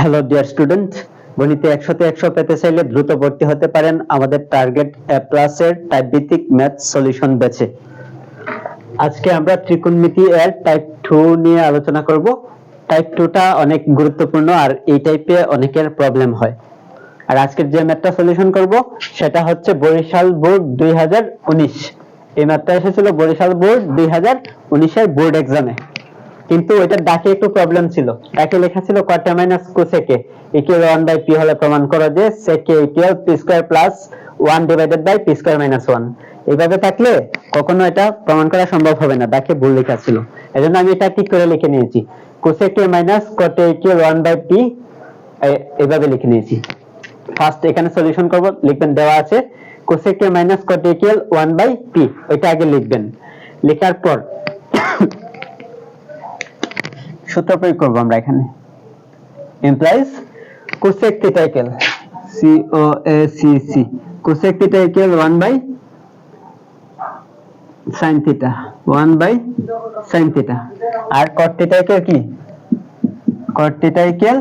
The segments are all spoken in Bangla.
হ্যালো ডিয়ার স্টুডেন্ট গণিতে একশোতে একশো পেতে চাইলে দ্রুত ভর্তি হতে পারেন আমাদের টার্গেট এ প্লাস এর টাইপ ম্যাথ সলিউশন ব্যাচে আজকে আমরা ত্রিকোণমিতি এর টাইপ টু নিয়ে আলোচনা করব। টাইপ টুটা অনেক গুরুত্বপূর্ণ আর এই টাইপে অনেকের প্রবলেম হয়। আর আজকের যে ম্যাথটা সলিউশন করব, সেটা হচ্ছে বরিশাল বোর্ড দুই হাজার উনিশ। এই ম্যাথটা এসেছিল বরিশাল বোর্ড দুই হাজার উনিশের বোর্ড এক্সামে। কিন্তু এটার ডাকে একটু প্রবলেম ছিল। ডাকে লেখা ছিল quarter minus cosec A equal one by P হলে প্রমাণ করো যে sec A equal P square plus one divided by P square minus one এইভাবে থাকলে কখনো এটা প্রমাণ করা সম্ভব হবে না। ডাকে ভুল লেখা ছিল। এজন্য আমি এটা ঠিক করে লিখে নিয়েছি। Cosec A minus cot A equal one by P এইভাবে লিখে নিয়েছি। ফার্স্ট এখানে সলিউশন করব। লিখবেন দেওয়া আছে। Cosec A minus cot A equal one by P ওইটা আগে লিখবেন লেখার পর সূত্র প্রয়োগ করব আমরা এখানে cosec theta equal c o a c c cosec theta equal 1 by sin theta 1 by sin theta আর cot theta কি cot theta equal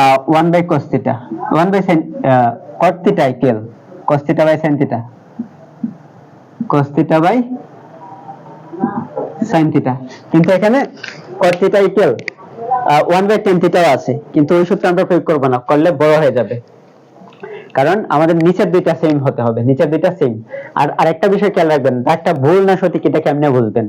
uh, 1 by cos theta 1 by sin uh, cot cos theta by sin theta cos theta by sin theta কিন্তু এখানে cot theta equal one by tan থিটাও আছে। কিন্তু ওই সূত্র আমরা প্রয়োগ করব না, করলে বড় হয়ে যাবে। কারণ আমাদের নিচের দুইটা সেম হতে হবে, নিচের দুইটা সেম আর আরেকটা বিষয় খেয়াল রাখবেন একটা ভুল না সঠিক এটা কেমনে বুঝবেন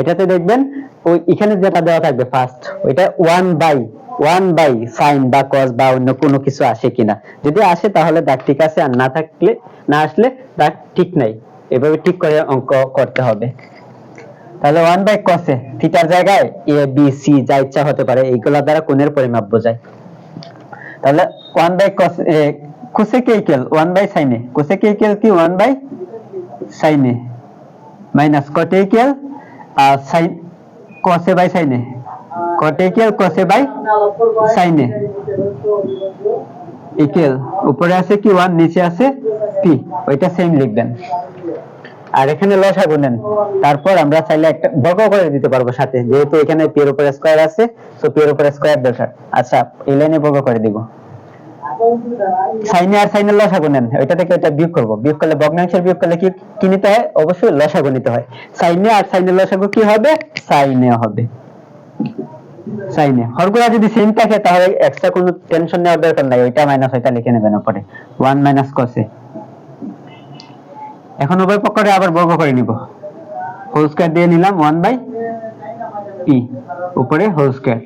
এটাতে দেখবেন, ওই এখানে যেটা দেওয়া থাকবে ফার্স্ট ওইটা one by one by sine বা কস বা অন্য কোনো কিছু আসে কিনা। যদি আসে তাহলে দাগ ঠিক আছে, আর না থাকলে, না আসলে দাগ ঠিক নাই। এভাবে ঠিক করে অঙ্ক করতে হবে। তাহলে ওয়ান বাই কসে থিটার জায়গায় এ বি সি যা ইচ্ছা হতে পারে, এইগুলা দ্বারা কোণের পরিমাপ বোঝায়। তাহলে one by cos cosec equal one by সাইনে কোসেকে ইকুয়াল কি ওয়ান বাই সাইনে মাইনাস কটে ইকুয়াল সাইন কসে বাই সাইনে কটে ইকুয়াল কসে বাই? সাইনে। ইকুয়াল উপরে আছে কি? ওয়ান, নিচে আছে পি ওইটা সেম লিখবেন। আর এখানে লসাগু নেন। তারপর আমরা চাইলে একটা বর্গ করে দিতে পারব সাথে। যেহেতু এখানে পি এর উপর স্কয়ার আছে সো পি এর উপর স্কয়ার দরকার। আচ্ছা এই লাইনে বর্গ করে দিব। সাইনে আর সাইনের লসাগু নেন। ওইটা থেকে এটা বিয়োগ করব। বিয়োগ করলে ভগ্নাংশের বিয়োগ করলে কি কি নিতে হয়? অবশ্যই লসাগু নিতে হয়। সাইনে আর সাইনের লসাগু কি হবে? সাইনে হবে। সাইনে হরগুলা যদি সেম থাকে, তাহলে এক্সট্রা কোনো টেনশন নেওয়ার দরকার নাই। ওইটা মাইনাস ওইটা লিখে নেবেন উপরে 1 মাইনাস cos এখন উভয় পক্ষে আবার বর্গ করে নিব। হোল স্কয়ার দিয়ে নিলাম 1 বাই পি উপরে হোল স্কয়ার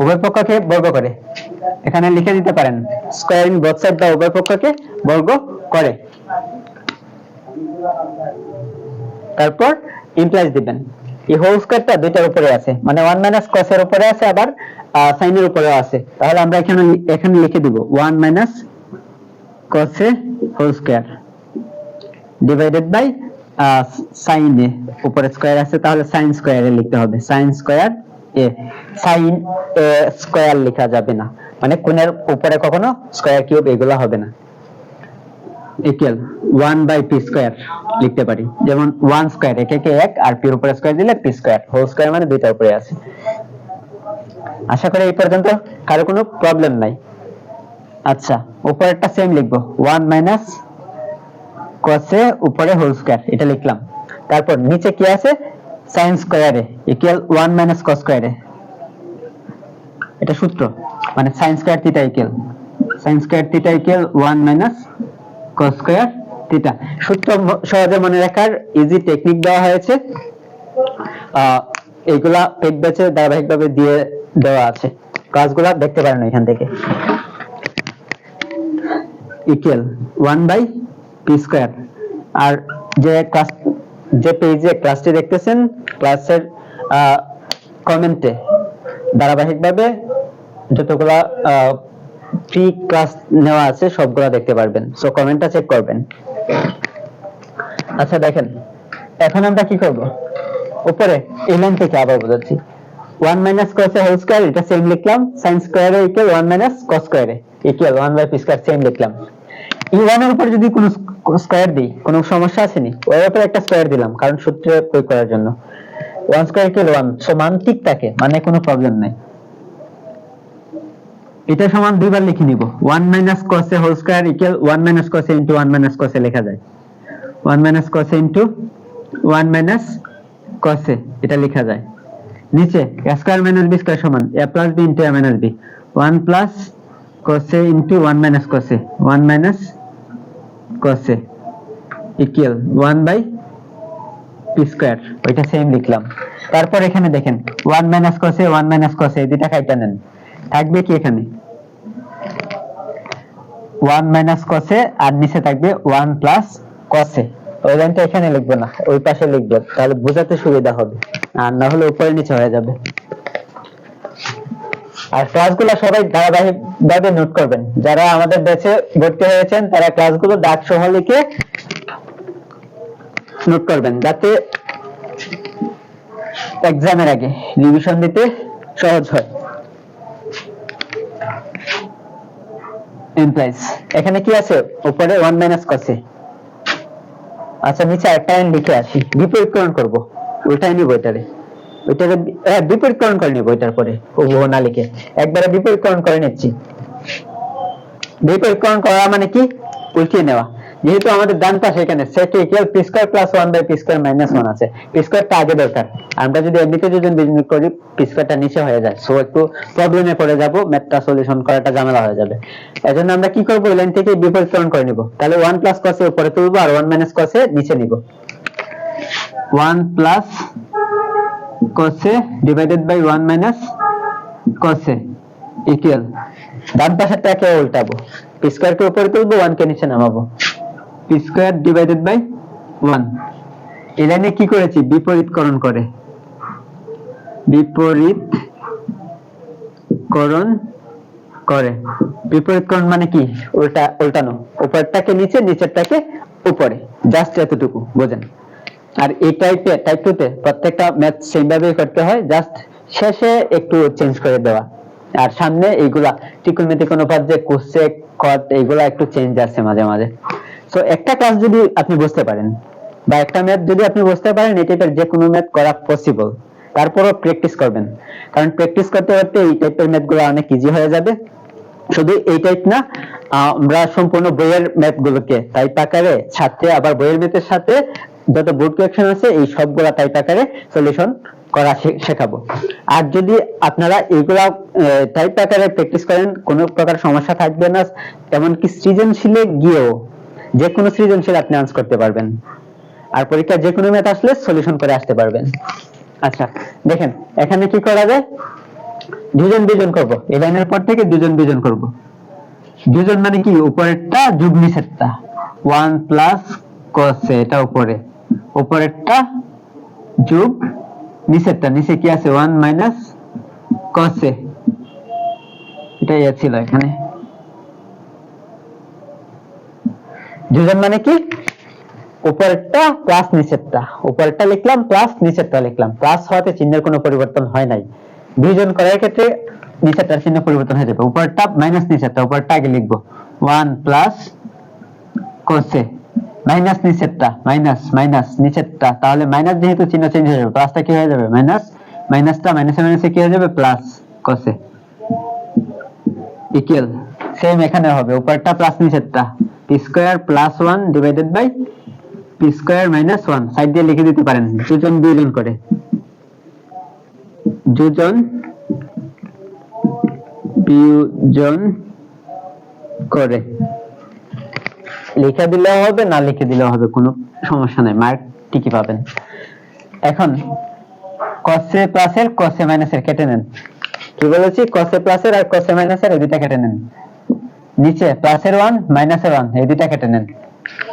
উভয় পক্ষকে বর্গ করে। এখানে লিখে দিতে পারেন স্কয়ার ইন বোথ সাইড বা উভয় পক্ষকে বর্গ করে। তারপর ইমপ্লাইজ দিবেন। এই হোল স্কয়ারটা দুইটার উপরে আছে। মানে 1 মাইনাস cos এর উপরে আছে, আবার sin এর উপরেও আছে। তাহলে আমরা এখানে এখানে লিখে দিব 1 minus cos A whole square divided by sine A উপরে স্কয়ার আছে, তাহলে সাইন স্কয়ারে লিখতে হবে। Sine square A sine A square লেখা যাবে না। মানে কোণের উপরে কখনো স্কয়ার কিউব এগুলো হবে না। ইকুয়াল 1 বাই পি স্কয়ার লিখতে পারি। যেমন 1 স্কয়ার একে কে এক, আর পি এর উপরে স্কয়ার দিলে পি স্কয়ার হোল স্কয়ার মানে দুইটার উপরে আছে। আশা করি এই পর্যন্ত কারও কোনো প্রবলেম নাই। আচ্ছা উপরেরটা সেম লিখব। 1 মাইনাস cos উপরে হোল স্কয়ার এটা লিখলাম। তারপর নিচে কি আছে? sin square A equal 1 minus cos square A এটা সূত্র মানে sin square theta equal sin square theta equal 1 minus cos square theta সূত্র সহজে মনে রাখার ইজি টেকনিক দেওয়া হয়েছে। এইগুলা পেট ব্যাচে ধারাবাহিকভাবে দিয়ে দেওয়া আছে। কাজগুলা দেখতে পারেন এখান থেকে। Equal one by P square আর যে ক্লাস যে পেজে ক্লাসটি দেখতেছেন ক্লাসের কমেন্টে ধারাবাহিকভাবে যতগুলা ফ্রি ক্লাস নেওয়া আছে, সবগুলা দেখতে পারবেন। সো কমেন্টটা চেক করবেন। আচ্ছা দেখেন। এখন আমরা কি করব? উপরে, এই লাইন থেকে আবার বোঝাচ্ছি। 1 মাইনাস cos হোল স্কয়ার এটা সেম লিখলাম। sin square equal 1 minus cos square equal 1 by P square same লিখলাম। এই ওয়ানের উপর যদি কোনো স্কোয়ার দিই, কোনো সমস্যা আছে নি ওর উপরে একটা স্কোয়ার দিলাম, কারণ সূত্রে প্রয়োগ করার জন্য। One square equal one so মান ঠিক থাকে মানে কোনো প্রবলেম নাই। এটা সমান দুইবার লিখে নিব। One minus cos A whole square equal one minus cos A into one minus cos A লেখা যায়। One minus cos A into one minus cos A এটা লেখা যায়। নিচে, a square minus B square সমান, a plus B into a minus B one plus cos A into one minus cos A one minus cos A equal one by P square ওইটা সেম লিখলাম। তারপর এখানে দেখেন one minus cos A one minus cos A এই দুইটা কাইটা নেন। থাকবে কি এখানে? ওয়ান মাইনাস কসে আর নিচে থাকবে ওয়ান প্লাস কসে ওই লাইনটা এখানে লিখব না, ওই পাশে লিখব, তাহলে বোঝাতে সুবিধা হবে। আর না হলে উপরে নিচে হয়ে যাবে। আর ক্লাসগুলো সবাই ধারাবাহিক ভাবে নোট করবেন। যারা আমাদের ব্যাচে ভর্তি হয়েছেন, তারা ক্লাসগুলো ডাক সহ লিখে নোট করবেন, যাতে এক্সামের আগে রিভিশন দিতে সহজ হয়। এমপ্লয়েজ এখানে কি আছে? উপরে 1 মাইনাস কসে আচ্ছা নিচে একটা এন লিখে আসি। বিপরীতকরণ করব। উল্টাই নিব এটারে। হ্যাঁ, বিপরীতকরণ করে নিব এটার পরে। ও না লিখে। একবারে বিপরীতকরণ করে নিচ্ছি। বিপরীতকরণ করা মানে কি? উল্টিয়ে নেওয়া। যেহেতু আমাদের ডান পাশে এখানে set equal P square plus one by P square minus one আছে। পি স্কয়ারটা আগে দরকার। আমরা যদি এমনিতে যদি বিজনেস করি পি স্কয়ারটা নিচে হয়ে যায়। সো একটু প্রবলেমে পড়ে যাব ম্যাথটা সলিউশন করাটা ঝামেলা হয়ে যাবে। এজন্য আমরা কি করব? লাইন থেকে বিপরীতকরণ করে নিব। তাহলে ওয়ান প্লাস কসে উপরে তুলবো আর ওয়ান মাইনাস কসে নিচে নিব। One plus cos A divided by one minus cos A equal ডান পাশেরটাকে উল্টাবো। পি স্কয়ারকে উপরে তুলবো ওয়ান কে নিচে নামাবো। পি ডিভাইডেড বাই ওয়ান এই লাইনে কি করেছি? বিপরীতকরণ করে। বিপরীত করণ করে। বিপরীতকরণ মানে কি? উল্টা, উল্টানো। উপরটাকে নিচে, নিচেরটাকে উপরে। জাস্ট এতটুকু, বোঝেন? আর এই টাইপে টাইপ টুতে প্রত্যেকটা ম্যাথ করতে হয়। জাস্ট শেষে একটু চেঞ্জ করে দেওয়া। আর সামনে এইগুলা ত্রিকোণমিতিক অনুপাত যে কোসেক কট এইগুলা একটু চেঞ্জ আছে মাঝে মাঝে। সো একটা ক্লাস যদি আপনি বুঝতে পারেন বা একটা ম্যাথ যদি আপনি বুঝতে পারেন, এই টাইপের যে কোনো ম্যাথ করা পসিবল তারপরও প্র্যাকটিস করবেন। কারণ প্র্যাকটিস করতে করতে এই টাইপের ম্যাথগুলো অনেক ইজি হয়ে যাবে। শুধু এই টাইপ না, আমরা সম্পূর্ণ বইয়ের ম্যাথ গুলোকে টাইপ আকারে সাথে আবার বইয়ের ম্যাথের সাথে যত বোর্ড কোয়েকশন আছে, এই সবগুলা টাইপ আকারে সলিউশন করা শেখাবো। আর যদি আপনারা এইগুলা টাইপ আকারে প্র্যাকটিস করেন, কোনো প্রকার সমস্যা থাকবে না। এমনকি সৃজনশীলে গিয়েও যে কোনো সৃজনশীল আপনি আনসার করতে পারবেন। আর পরীক্ষায় যে কোনো ম্যাথ আসলে সলিউশন করে আসতে পারবেন। আচ্ছা দেখেন, এখানে কি করা যায়? দুজন দুজন করব। এই লাইনের পর থেকে দুজন দুজন করব। দুজন মানে কি? উপরেরটা, যোগ নিচেরটা ওয়ান প্লাস কসে এটা উপরে। উপরেরটা, যোগ নিচেরটা নিচে কি আছে? ওয়ান মাইনাস কসে এটা ইয়ে ছিল এখানে। দুজন মানে কি? উপরেরটা প্লাস নিচেরটা। উপরেরটা লিখলাম প্লাস নিচেরটা লিখলাম। প্লাস হওয়াতে চিহ্নের কোনো পরিবর্তন হয় নাই। দুইজন করার ক্ষেত্রে নিচেরটার চিহ্ন পরিবর্তন হয়ে যাবে। উপরটা মাইনাস নিচেরটা উপরটা আগে লিখব। One plus cos A minus নিচেরটা মাইনাস মাইনাস নিচেরটা। তাহলে মাইনাস যেহেতু চিহ্ন চেঞ্জ হয়ে যাবে প্লাসটা কি হয়ে যাবে? মাইনাস মাইনাসটা মাইনাসে মাইনাসে কি হয়ে যাবে? প্লাস কোসে ইকুয়াল সেম এখানে হবে। উপরটা প্লাস নিচেরটা। Square plus one divided by P square minus one. Side দিয়ে লিখে দিতে পারেন। দুজন দুইজন করে। দুজন বিয়োজন করে। লিখে দিলেও হবে, না লিখে দিলেও হবে, কোনো সমস্যা নাই। মার্ক ঠিকই পাবেন। এখন কসে প্লাসের কসে মাইনাসের কেটে নেন। কি বলেছি? কসে প্লাসের আর কসে মাইনাসের এই দুইটা কেটে নেন। নিচে প্লাসের ওয়ান মাইনাসের ওয়ান এই দুইটা কেটে নেন।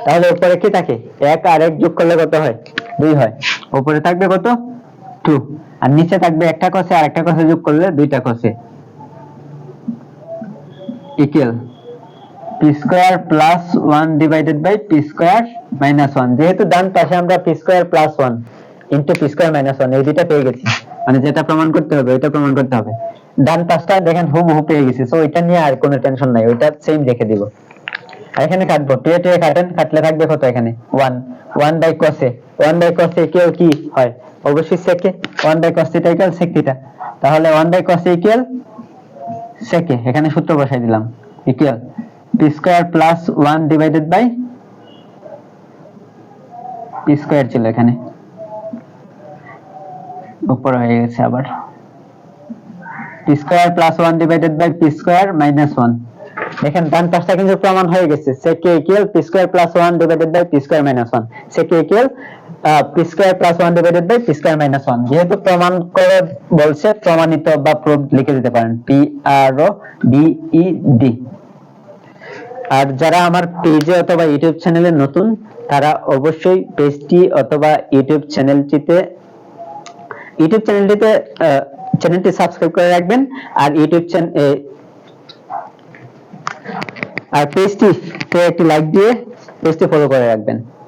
তাহলে উপরে কি থাকে? এক আর এক যোগ করলে কত হয়? দুই হয়। উপরে থাকবে কত? টু আর নিচে থাকবে একটা কষে আর একটা কষে যোগ করলে দুইটা কষে equal P square plus one divided by P square minus one যেহেতু ডান পাশে আমরা P square plus one into P square minus one এই দুইটা পেয়ে গেছি। মানে যেটা প্রমাণ করতে হবে, ওইটা প্রমাণ করতে হবে। ডান পাশটা দেখেন হুবহু পেয়ে গেছি। সো ওইটা নিয়ে আর কোনো টেনশন নাই, ওইটা সেম রেখে দিব। আর এখানে কাটবো। টু টু কাটেন, কাটলে থাকবে কত এখানে? One one by cos A one by cos A কেউ কি হয়? অবশ্যই sec A one by cos theta equal sec theta তাহলে one by cos equal sec A এখানে সূত্র বসাই দিলাম। Equal P square plus one divided by P square ছিল এখানে। উপর হয়ে গেছে আবার। P square plus one divided by P square minus one দেখেন ডান পাশটা কিন্তু প্রমাণ হয়ে গেছে। sec a equal P square plus one divided by P square minus one sec a equal P square plus one divided by P square minus one যেহেতু প্রমাণ করে বলছে, প্রমাণিত বা প্রুফ লিখে দিতে পারেন। P R O B E D R যারা আমার পেজে অথবা ইউটিউব চ্যানেলে নতুন, তারা অবশ্যই পেজটি অথবা ইউটিউব চ্যানেলটিতে ইউটিউব চ্যানেলটিতে চ্যানেলটি সাবস্ক্রাইব করে রাখবেন আর ইউটিউব চ্যানেল আর পেজটি একটি লাইক দিয়ে পেজটি ফলো করে রাখবেন।